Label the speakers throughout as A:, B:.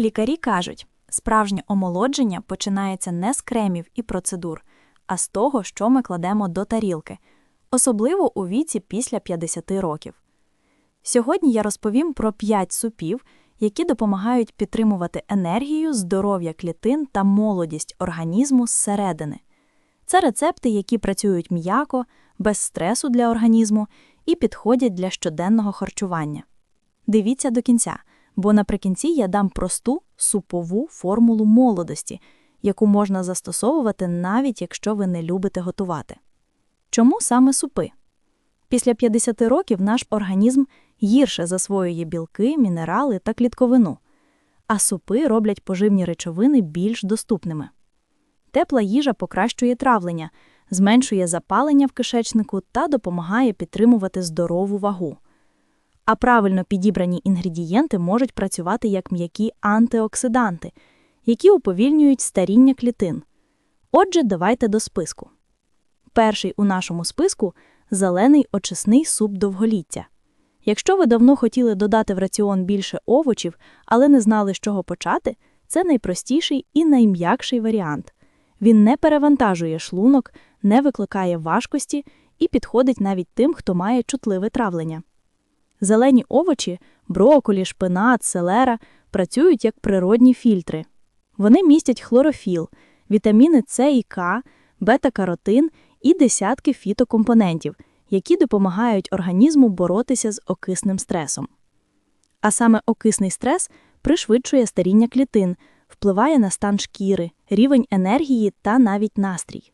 A: Лікарі кажуть, справжнє омолодження починається не з кремів і процедур, а з того, що ми кладемо до тарілки, особливо у віці після 50 років. Сьогодні я розповім про 5 супів, які допомагають підтримувати енергію, здоров'я клітин та молодість організму зсередини. Це рецепти, які працюють м'яко, без стресу для організму і підходять для щоденного харчування. Дивіться до кінця, бо наприкінці я дам просту супову формулу молодості, яку можна застосовувати навіть якщо ви не любите готувати. Чому саме супи? Після 50 років наш організм гірше засвоює білки, мінерали та клітковину, а супи роблять поживні речовини більш доступними. Тепла їжа покращує травлення, зменшує запалення в кишечнику та допомагає підтримувати здорову вагу. А правильно підібрані інгредієнти можуть працювати як м'які антиоксиданти, які уповільнюють старіння клітин. Отже, давайте до списку. Перший у нашому списку зелений очисний суп довголіття. Якщо ви давно хотіли додати в раціон більше овочів, але не знали, з чого почати, це найпростіший і найм'якший варіант. Він не перевантажує шлунок, не викликає важкості і підходить навіть тим, хто має чутливе травлення. Зелені овочі, броколі, шпинат, селера працюють як природні фільтри. Вони містять хлорофіл, вітаміни С і К, бета-каротин і десятки фітокомпонентів, які допомагають організму боротися з окисним стресом. А саме окисний стрес пришвидшує старіння клітин, впливає на стан шкіри, рівень енергії та навіть настрій.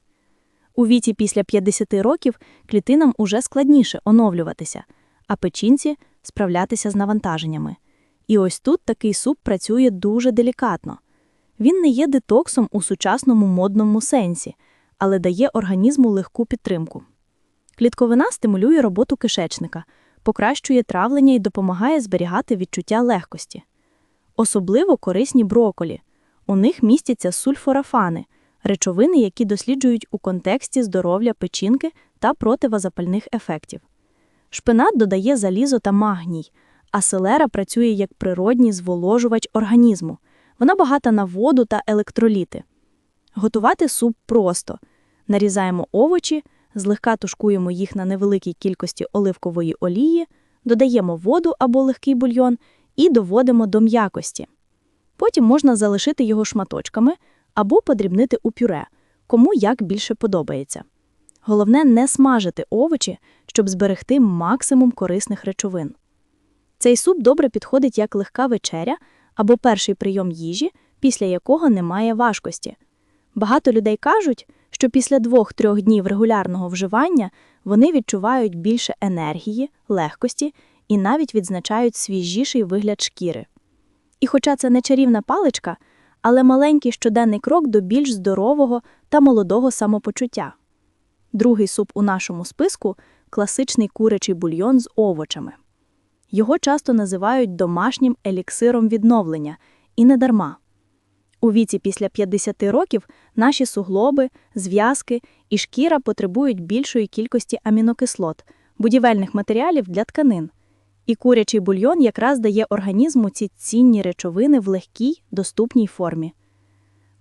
A: У віці після 50 років клітинам уже складніше оновлюватися, а печінці справлятися з навантаженнями. І ось тут такий суп працює дуже делікатно. Він не є детоксом у сучасному модному сенсі, але дає організму легку підтримку. Клітковина стимулює роботу кишечника, покращує травлення і допомагає зберігати відчуття легкості. Особливо корисні броколі. У них містяться сульфорафани, речовини, які досліджують у контексті здоров'я печінки та противозапальних ефектів. Шпинат додає залізо та магній, а селера працює як природній зволожувач організму. Вона багата на воду та електроліти. Готувати суп просто. Нарізаємо овочі, злегка тушкуємо їх на невеликій кількості оливкової олії, додаємо воду або легкий бульйон і доводимо до м'якості. Потім можна залишити його шматочками або подрібнити у пюре, кому як більше подобається. Головне не смажити овочі, щоб зберегти максимум корисних речовин. Цей суп добре підходить як легка вечеря або перший прийом їжі, після якого немає важкості. Багато людей кажуть, що після двох-трьох днів регулярного вживання вони відчувають більше енергії, легкості і навіть відзначають свіжіший вигляд шкіри. І хоча це не чарівна паличка, але маленький щоденний крок до більш здорового та молодого самопочуття. Другий суп у нашому списку класичний курячий бульйон з овочами. Його часто називають домашнім еліксиром відновлення, і не дарма. У віці після 50 років наші суглоби, зв'язки і шкіра потребують більшої кількості амінокислот, будівельних матеріалів для тканин. І курячий бульйон якраз дає організму ці цінні речовини в легкій, доступній формі.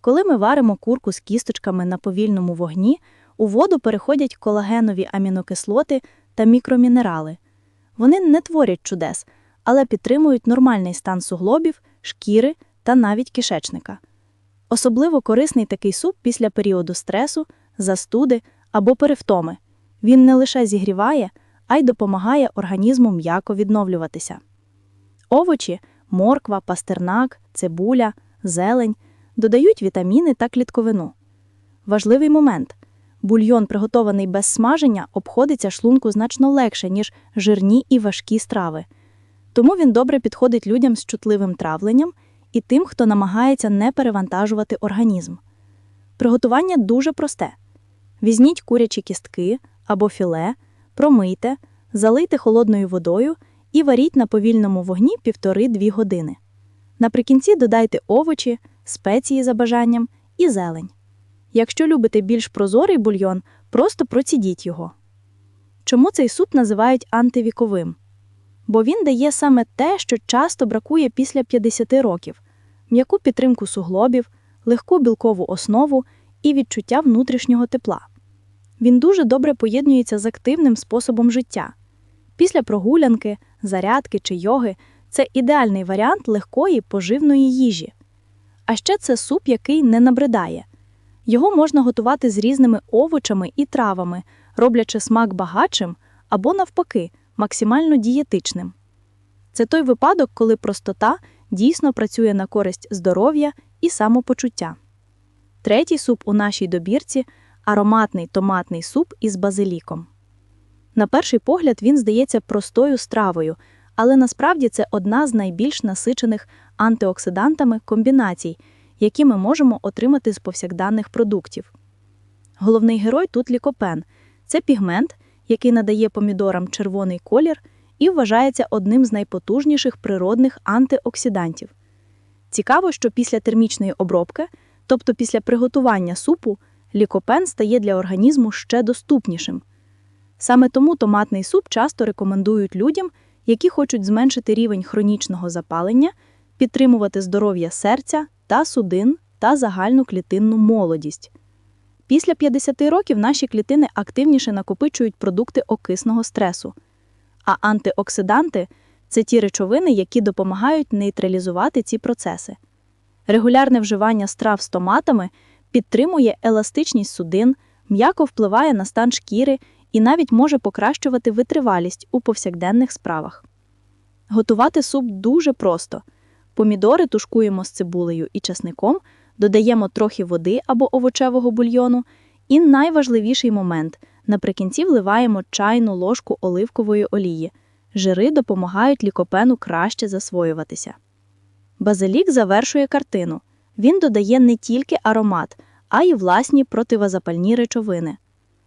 A: Коли ми варимо курку з кісточками на повільному вогні, у воду переходять колагенові амінокислоти та мікромінерали. Вони не творять чудес, але підтримують нормальний стан суглобів, шкіри та навіть кишечника. Особливо корисний такий суп після періоду стресу, застуди або перевтоми. Він не лише зігріває, а й допомагає організму м'яко відновлюватися. Овочі, морква, пастернак, цибуля, зелень додають вітаміни та клітковину. Важливий момент бульйон, приготований без смаження, обходиться шлунку значно легше, ніж жирні і важкі страви. Тому він добре підходить людям з чутливим травленням і тим, хто намагається не перевантажувати організм. Приготування дуже просте: візьміть курячі кістки або філе, промийте, залийте холодною водою і варіть на повільному вогні 1,5-2 години. Наприкінці додайте овочі, спеції за бажанням і зелень. Якщо любите більш прозорий бульйон, просто процідіть його. Чому цей суп називають антивіковим? Бо він дає саме те, що часто бракує після 50 років м'яку підтримку суглобів, легку білкову основу і відчуття внутрішнього тепла. Він дуже добре поєднується з активним способом життя. Після прогулянки, зарядки чи йоги це ідеальний варіант легкої поживної їжі. А ще це суп, який не набридає. Його можна готувати з різними овочами і травами, роблячи смак багатшим або, навпаки, максимально дієтичним. Це той випадок, коли простота дійсно працює на користь здоров'я і самопочуття. Третій суп у нашій добірці ароматний томатний суп із базиліком. На перший погляд він здається простою стравою, але насправді це одна з найбільш насичених антиоксидантами комбінацій, які ми можемо отримати з повсякданних продуктів. Головний герой тут лікопен це пігмент, який надає помідорам червоний колір і вважається одним з найпотужніших природних антиоксидантів. Цікаво, що після термічної обробки, тобто після приготування супу, лікопен стає для організму ще доступнішим. Саме тому томатний суп часто рекомендують людям, які хочуть зменшити рівень хронічного запалення, підтримувати здоров'я серця та судин та загальну клітинну молодість. Після 50 років наші клітини активніше накопичують продукти окисного стресу, а антиоксиданти це ті речовини, які допомагають нейтралізувати ці процеси. Регулярне вживання страв з томатами підтримує еластичність судин, м'яко впливає на стан шкіри і навіть може покращувати витривалість у повсякденних справах. Готувати суп дуже просто. Помідори тушкуємо з цибулею і часником, додаємо трохи води або овочевого бульйону, і найважливіший момент наприкінці вливаємо чайну ложку оливкової олії. Жири допомагають лікопену краще засвоюватися. Базилік завершує картину. Він додає не тільки аромат, а й власні противозапальні речовини.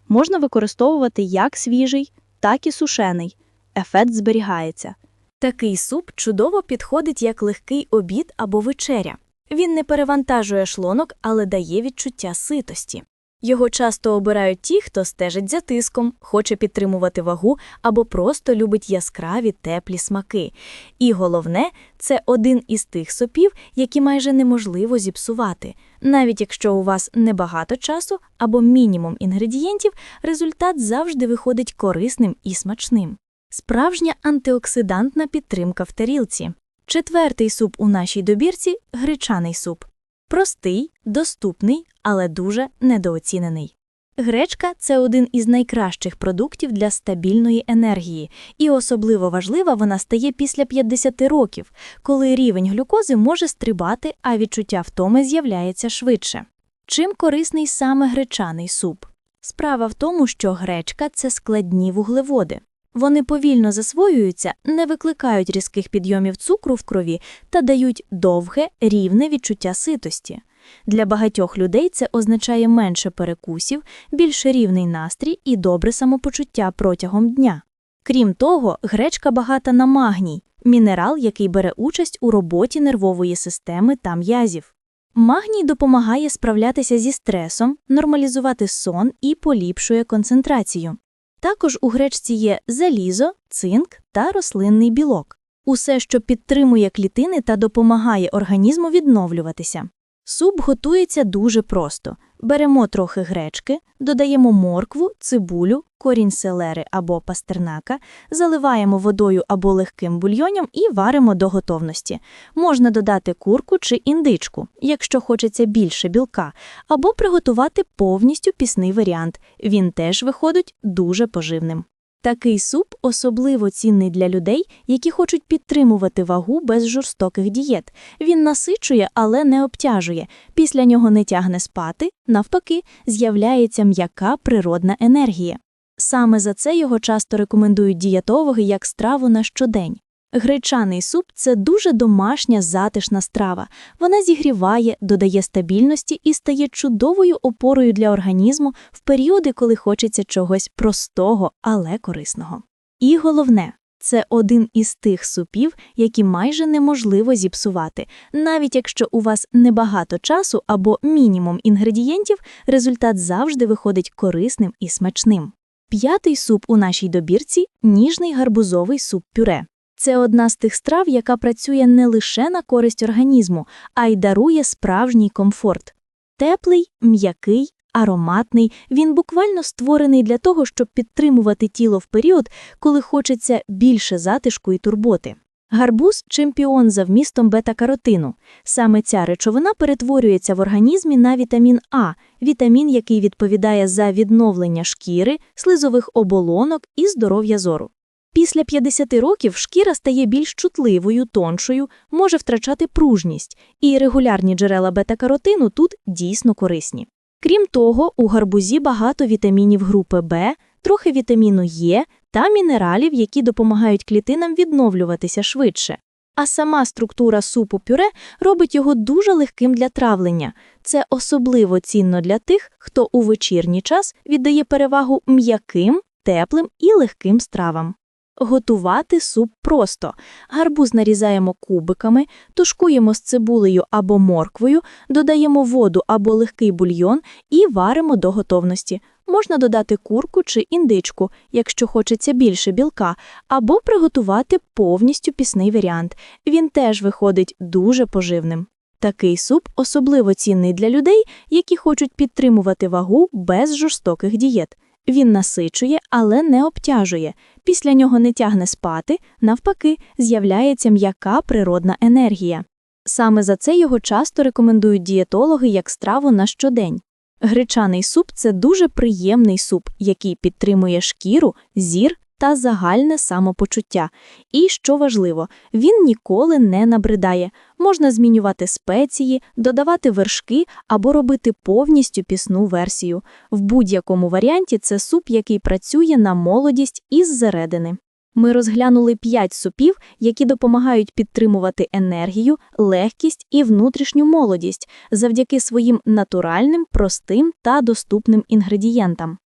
A: Можна використовувати як свіжий, так і сушений. Ефект зберігається. Такий суп чудово підходить як легкий обід або вечеря. Він не перевантажує шлунок, але дає відчуття ситості. Його часто обирають ті, хто стежить за тиском, хоче підтримувати вагу або просто любить яскраві теплі смаки. І головне, це один із тих супів, які майже неможливо зіпсувати. Навіть якщо у вас небагато часу або мінімум інгредієнтів, результат завжди виходить корисним і смачним. Справжня антиоксидантна підтримка в тарілці. Четвертий суп у нашій добірці гречаний суп. Простий, доступний, але дуже недооцінений. Гречка це один із найкращих продуктів для стабільної енергії, і особливо важлива вона стає після 50 років, коли рівень глюкози може стрибати, а відчуття втоми з'являється швидше. Чим корисний саме гречаний суп? Справа в тому, що гречка це складні вуглеводи. Вони повільно засвоюються, не викликають різких підйомів цукру в крові та дають довге, рівне відчуття ситості. Для багатьох людей це означає менше перекусів, більш рівний настрій і добре самопочуття протягом дня. Крім того, гречка багата на магній, мінерал, який бере участь у роботі нервової системи та м'язів. Магній допомагає справлятися зі стресом, нормалізувати сон і поліпшує концентрацію. Також у гречці є залізо, цинк та рослинний білок усе, що підтримує клітини та допомагає організму відновлюватися. Суп готується дуже просто. Беремо трохи гречки, додаємо моркву, цибулю, корінь селери або пастернака, заливаємо водою або легким бульйоном і варимо до готовності. Можна додати курку чи індичку, якщо хочеться більше білка, або приготувати повністю пісний варіант. Він теж виходить дуже поживним. Такий суп особливо цінний для людей, які хочуть підтримувати вагу без жорстоких дієт. Він насичує, але не обтяжує. Після нього не тягне спати, навпаки, з'являється м'яка природна енергія. Саме за це його часто рекомендують дієтологи як страву на щодень. Гречаний суп це дуже домашня затишна страва. Вона зігріває, додає стабільності і стає чудовою опорою для організму в періоди, коли хочеться чогось простого, але корисного. І головне, це один із тих супів, які майже неможливо зіпсувати. Навіть якщо у вас небагато часу або мінімум інгредієнтів, результат завжди виходить корисним і смачним. П'ятий суп у нашій добірці ніжний гарбузовий суп пюре. Це одна з тих страв, яка працює не лише на користь організму, а й дарує справжній комфорт. Теплий, м'який, ароматний, він буквально створений для того, щоб підтримувати тіло в період, коли хочеться більше затишку і турботи. Гарбуз – чемпіон за вмістом бета-каротину. Саме ця речовина перетворюється в організмі на вітамін А, вітамін, який відповідає за відновлення шкіри, слизових оболонок і здоров'я зору. Після 50 років шкіра стає більш чутливою, тоншою, може втрачати пружність, і регулярні джерела бета-каротину тут дійсно корисні. Крім того, у гарбузі багато вітамінів групи Б, трохи вітаміну Е та мінералів, які допомагають клітинам відновлюватися швидше. А сама структура супу пюре робить його дуже легким для травлення. Це особливо цінно для тих, хто у вечірній час віддає перевагу м'яким, теплим і легким стравам. Готувати суп просто. Гарбуз нарізаємо кубиками, тушкуємо з цибулею або морквою, додаємо воду або легкий бульйон і варимо до готовності. Можна додати курку чи індичку, якщо хочеться більше білка, або приготувати повністю пісний варіант. Він теж виходить дуже поживним. Такий суп особливо цінний для людей, які хочуть підтримувати вагу без жорстоких дієт. Він насичує, але не обтяжує. Після нього не тягне спати, навпаки, з'являється м'яка природна енергія. Саме за це його часто рекомендують дієтологи як страву на щодень. Гречаний суп це дуже приємний суп, який підтримує шкіру, зір та загальне самопочуття. І, що важливо, він ніколи не набридає. Можна змінювати спеції, додавати вершки або робити повністю пісну версію. В будь-якому варіанті це суп, який працює на молодість із зсередини. Ми розглянули п'ять супів, які допомагають підтримувати енергію, легкість і внутрішню молодість завдяки своїм натуральним, простим та доступним інгредієнтам.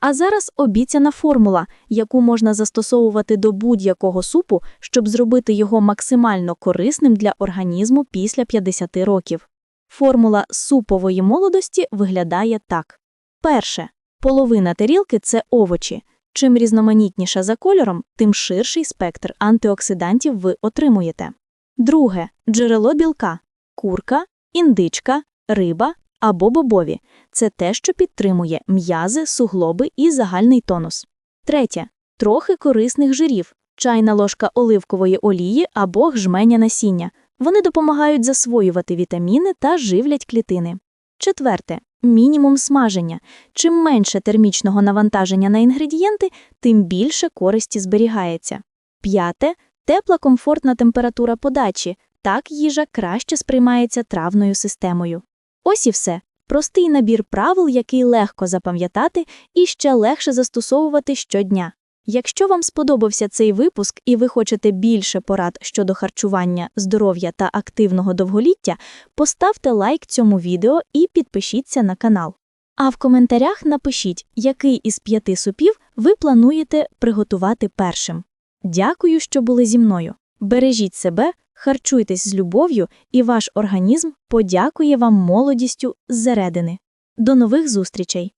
A: А зараз обіцяна формула, яку можна застосовувати до будь-якого супу, щоб зробити його максимально корисним для організму після 50 років. Формула супової молодості виглядає так. Перше. Половина тарілки – це овочі. Чим різноманітніша за кольором, тим ширший спектр антиоксидантів ви отримуєте. Друге – джерело білка – курка, індичка, риба або бобові. Це те, що підтримує м'язи, суглоби і загальний тонус. Третє – трохи корисних жирів – чайна ложка оливкової олії або гжменя насіння. Вони допомагають засвоювати вітаміни та живлять клітини. Четверте мінімум смаження. Чим менше термічного навантаження на інгредієнти, тим більше користі зберігається. П'яте тепла комфортна температура подачі. Так їжа краще сприймається травною системою. Ось і все. Простий набір правил, який легко запам'ятати і ще легше застосовувати щодня. Якщо вам сподобався цей випуск і ви хочете більше порад щодо харчування, здоров'я та активного довголіття, поставте лайк цьому відео і підпишіться на канал. А в коментарях напишіть, який із п'яти супів ви плануєте приготувати першим. Дякую, що були зі мною. Бережіть себе, харчуйтесь з любов'ю, і ваш організм подякує вам молодістю зсередини. До нових зустрічей!